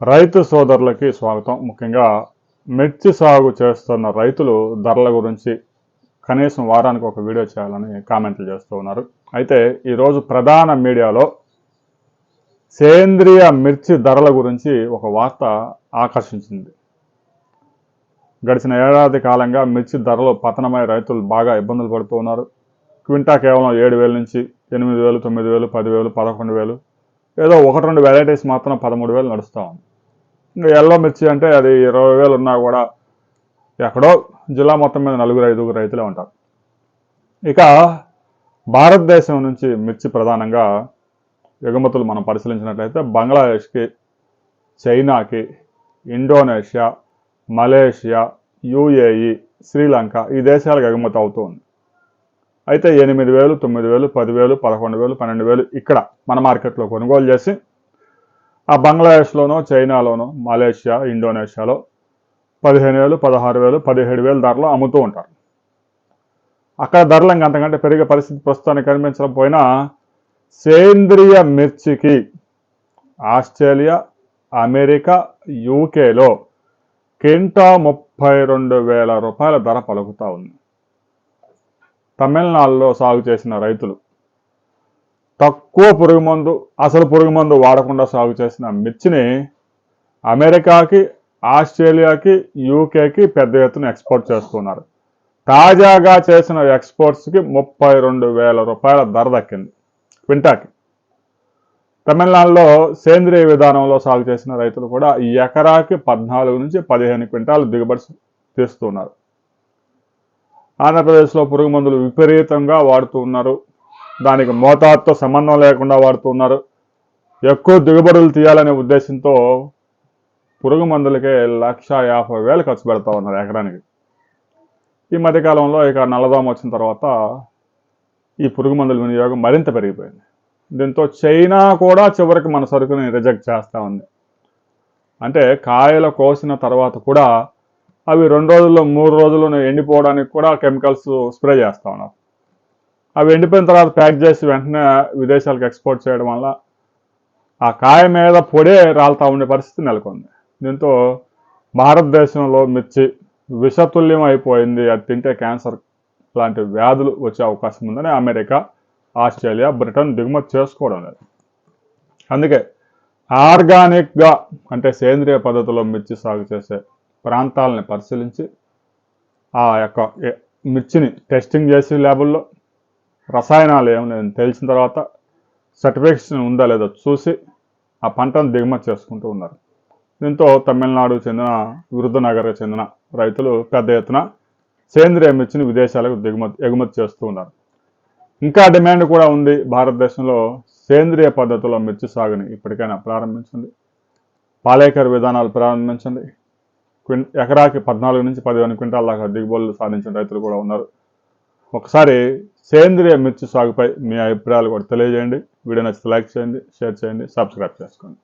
రైతు సోదరులకి స్వాగతం. ముఖ్యంగా మిర్చి సాగు చేస్తున్న రైతులు ధరల గురించి కనీసం వారానికి ఒక వీడియో చేయాలని కామెంట్లు చేస్తూ ఉన్నారు. అయితే ఈరోజు ప్రధాన మీడియాలో సేంద్రియ మిర్చి ధరల గురించి ఒక వార్త ఆకర్షించింది. గడిచిన ఏడాది కాలంగా మిర్చి ధరలు పతనమై రైతులు బాగా ఇబ్బందులు పడుతూ ఉన్నారు. క్వింటా కేవలం ఏడు వేల నుంచి ఎనిమిది వేలు తొమ్మిది వేలు పదివేలు పదకొండు వేలు ఏదో ఒకటి రెండు వెరైటీస్ మాత్రం పదమూడు వేలు నడుస్తూ ఉంది. ఇంకా ఎల్లో మిర్చి అంటే అది ఇరవై వేలు ఉన్నా కూడా ఎక్కడో జిల్లా మొత్తం మీద నలుగురు ఐదుగురు రైతులే ఉంటారు. ఇక భారతదేశం నుంచి మిర్చి ప్రధానంగా ఎగుమతులు మనం పరిశీలించినట్లయితే బంగ్లాదేశ్కి చైనాకి ఇండోనేషియా మలేషియా యుఏఈ శ్రీలంక ఈ దేశాలకు ఎగుమతి అవుతూ ఉంది. అయితే ఎనిమిది వేలు తొమ్మిది వేలు పదివేలు పదకొండు వేలు పన్నెండు వేలు ఇక్కడ మన మార్కెట్లో కొనుగోలు చేసి ఆ బంగ్లాదేశ్లోనో చైనాలోనో మలేషియా ఇండోనేషియాలో పదిహేను వేలు పదహారు వేలు పదిహేడు వేలు ధరలో అమ్ముతూ ఉంటారు. అక్కడ ధరలు ఇంకా అంతకంటే పెరిగే పరిస్థితి ప్రస్తుతానికి కనిపించకపోయినా సేంద్రియ మిర్చికి ఆస్ట్రేలియా అమెరికా యూకేలో కింటా ముప్పై రెండు వేల రూపాయల ధర పలుకుతా ఉంది. తమిళనాడులో సాగు చేసిన రైతులు తక్కువ పురుగు మందు అసలు పురుగు మందు వాడకుండా సాగు చేసిన మిర్చిని అమెరికాకి ఆస్ట్రేలియాకి యూకేకి పెద్ద ఎత్తున ఎక్స్పోర్ట్ చేస్తున్నారు. తాజాగా చేసిన ఎక్స్పోర్ట్స్కి ముప్పై రెండు వేల రూపాయల ధర దక్కింది క్వింటాకి తమిళనాడులో సేంద్రియ విధానంలో సాగు చేసిన రైతులు కూడా ఎకరాకి పద్నాలుగు నుంచి పదిహేను క్వింటాలు దిగుబడి తీస్తున్నారు. ఆంధ్రప్రదేశ్లో పురుగు మందులు విపరీతంగా వాడుతూ ఉన్నారు. దానికి మోతాదుతో సంబంధం లేకుండా వాడుతూ ఉన్నారు. ఎక్కువ దిగుబడులు తీయాలనే ఉద్దేశంతో పురుగు మందులకే లక్ష యాభై వేలు ఖర్చు పెడతా ఉన్నారు ఎకరానికి. ఈ మధ్యకాలంలో ఇక నల్లదోమ వచ్చిన తర్వాత ఈ పురుగు మందుల వినియోగం మరింత పెరిగిపోయింది. దీంతో చైనా కూడా చివరికి మన సరుకుని రిజెక్ట్ చేస్తూ ఉంది. అంటే కాయలు కోసిన తర్వాత కూడా అవి రెండు రోజుల్లో మూడు రోజుల్లో ఎండిపోవడానికి కూడా కెమికల్స్ స్ప్రే చేస్తూ ఉన్నారు. అవి ఎండిపోయిన తర్వాత ప్యాక్ చేసి వెంటనే విదేశాలకు ఎక్స్పోర్ట్ చేయడం వల్ల ఆ కాయ మీద పొడే రాలుతూ ఉండే పరిస్థితి నెలకొంది. దీంతో భారతదేశంలో మిర్చి విషతుల్యం అయిపోయింది. అది తింటే క్యాన్సర్ లాంటి వ్యాధులు వచ్చే అవకాశం ఉందని అమెరికా ఆస్ట్రేలియా బ్రిటన్ దిగుమతి చేసుకోవడం లేదు. అందుకే ఆర్గానిక్గా అంటే సేంద్రియ పద్ధతిలో మిర్చి సాగు చేసే ప్రాంతాలని పరిశీలించి ఆ యొక్క మిర్చిని టెస్టింగ్ చేసి ల్యాబుల్లో రసాయనాలు ఏమైనా తెలిసిన తర్వాత సర్టిఫికేషన్ ఉందా లేదో చూసి ఆ పంటను దిగుమతి చేసుకుంటూ ఉన్నారు. దీంతో తమిళనాడుకు చెందిన విరుద్ధనగర్కి చెందిన రైతులు పెద్ద ఎత్తున సేంద్రియ మిర్చిని విదేశాలకు దిగుమతి ఎగుమతి చేస్తూ ఉన్నారు. ఇంకా డిమాండ్ కూడా ఉంది. భారతదేశంలో సేంద్రియ పద్ధతిలో మిర్చి సాగుని ఇప్పటికైనా ప్రారంభించండి. పాలేకర్ విధానాలు ప్రారంభించండి. ఎకరాకి పద్నాలుగు నుంచి పదిహేను క్వింటాల దాకా దిగుబడులు సాధించిన రైతులు కూడా ఉన్నారు. ఒకసారి సేంద్రియ మిర్చి సాగుపై మీ అభిప్రాయాలు కూడా తెలియజేయండి. వీడియో నచ్చితే లైక్ చేయండి షేర్ చేయండి సబ్స్క్రైబ్ చేసుకోండి.